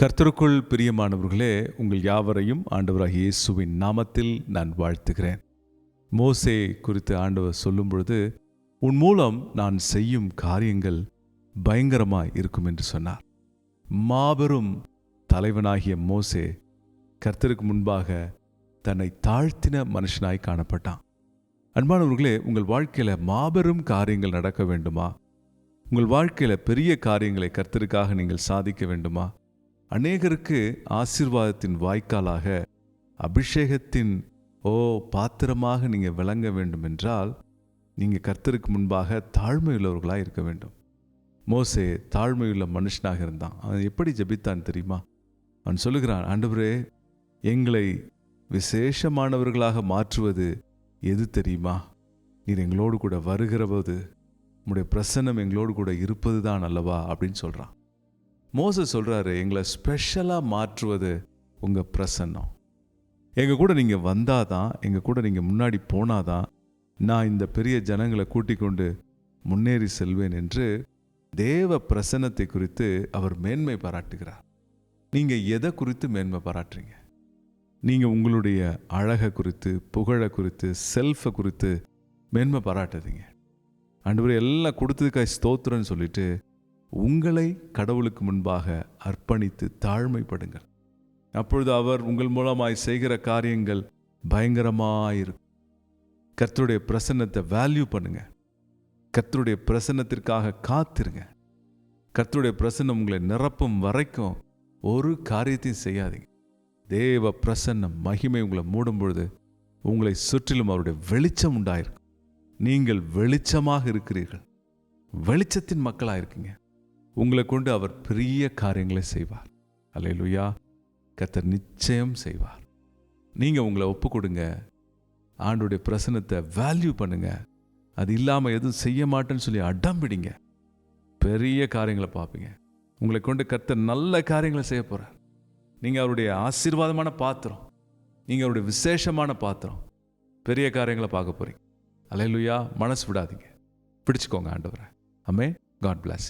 கர்த்தருக்குள் பிரியமானவர்களே உங்கள் யாவரையும் ஆண்டவராக இயேசுவின் நாமத்தில் நான் வாழ்த்துகிறேன். மோசே குறித்து ஆண்டவர் சொல்லும் பொழுது உன் மூலம் நான் செய்யும் காரியங்கள் பயங்கரமாய் இருக்கும் என்று சொன்னார். மாபெரும் தலைவனாகிய மோசே கர்த்தருக்கு முன்பாக தன்னை தாழ்த்தின மனுஷனாய் காணப்பட்டான். அன்பானவர்களே உங்கள் வாழ்க்கையில மாபெரும் காரியங்கள் நடக்க வேண்டுமா? உங்கள் வாழ்க்கையில பெரிய காரியங்களை கர்த்தருக்காக நீங்கள் சாதிக்க வேண்டுமா? அநேகருக்கு ஆசீர்வாதத்தின் வாய்க்காலாக அபிஷேகத்தின் ஓ பாத்திரமாக நீங்க விளங்க வேண்டும் என்றால் நீங்க கர்த்தருக்கு முன்பாக தாழ்மையுள்ளவர்களாக இருக்க வேண்டும். மோசே தாழ்மையுள்ள மனுஷனாக இருந்தான். அவன் எப்படி ஜெபித்தான் தெரியுமா? அவன் சொல்லுகிறான் ஆண்டவரே எங்களை விசேஷமானவர்களாக மாற்றுவது எது தெரியுமா? நீர் எங்களோடு கூட வருகிறபோது உம்முடைய பிரசன்னம் எங்களோடு கூட இருப்பது தான் அல்லவா? அப்படின்னு சொல்றான். மோச சொல்றாரு எங்களை ஸ்பெஷலாக மாற்றுவது உங்க பிரசன்னம். எங்க கூட நீங்க வந்தாதான் எங்க கூட நீங்க முன்னாடி போனாதான் நான் இந்த பெரிய ஜனங்களை கூட்டிக் கொண்டு முன்னேறி செல்வேன் என்று தேவ பிரசன்னத்தை குறித்து அவர் மேன்மை பாராட்டுகிறார். நீங்க எதை குறித்து மேன்மை பாராட்டுறீங்க? நீங்க உங்களுடைய அழகை குறித்து புகழை குறித்து செல்ஃபை குறித்து மேன்மை பாராட்டாதீங்க. ஆண்டவரே எல்லாம் கொடுத்ததுக்காக ஸ்தோத்திரன்னு சொல்லிட்டு உங்களை கடவுளுக்கு முன்பாக அர்ப்பணித்து தாழ்மைப்படுங்கள். அப்பொழுது அவர் உங்கள் மூலமாய் செய்கிற காரியங்கள் பயங்கரமாயிருக்கும். கர்த்தருடைய பிரசன்னத்தை வேல்யூ பண்ணுங்க. கர்த்தருடைய பிரசன்னத்திற்காக காத்திருங்க. கர்த்தருடைய பிரசன்னம் உங்களை நிரப்பும் வரைக்கும் ஒரு காரியத்தையும் செய்யாதீங்க. தேவ பிரசன்னம் மகிமை உங்களை மூடும் பொழுது உங்களை சுற்றிலும் அவருடைய வெளிச்சம் உண்டாயிருக்கும். நீங்கள் வெளிச்சமாக இருக்கிறீர்கள். வெளிச்சத்தின் மக்களாக இருக்கீங்க உங்களை கொண்டு அவர் பெரிய காரியங்களை செய்வார். அலையலுயா கத்தர் நிச்சயம் செய்வார். நீங்கள் உங்களை ஒப்பு கொடுங்க. ஆண்டுடைய பிரசனத்தை வேல்யூ பண்ணுங்க. அது இல்லாமல் எதுவும் செய்ய மாட்டேன்னு சொல்லி அடம் பிடிங்க. பெரிய காரியங்களை பார்ப்பீங்க. உங்களை கொண்டு கர்த்தர் நல்ல காரியங்களை செய்ய போகிறார் நீங்கள் அவருடைய ஆசீர்வாதமான பாத்திரம். நீங்கள் அவருடைய விசேஷமான பாத்திரம். பெரிய காரியங்களை பார்க்க போகிறீங்க அலையலுயா மனசு விடாதீங்க. பிடிச்சுக்கோங்க ஆண்டவரை. அமே காட் பிளாஸ்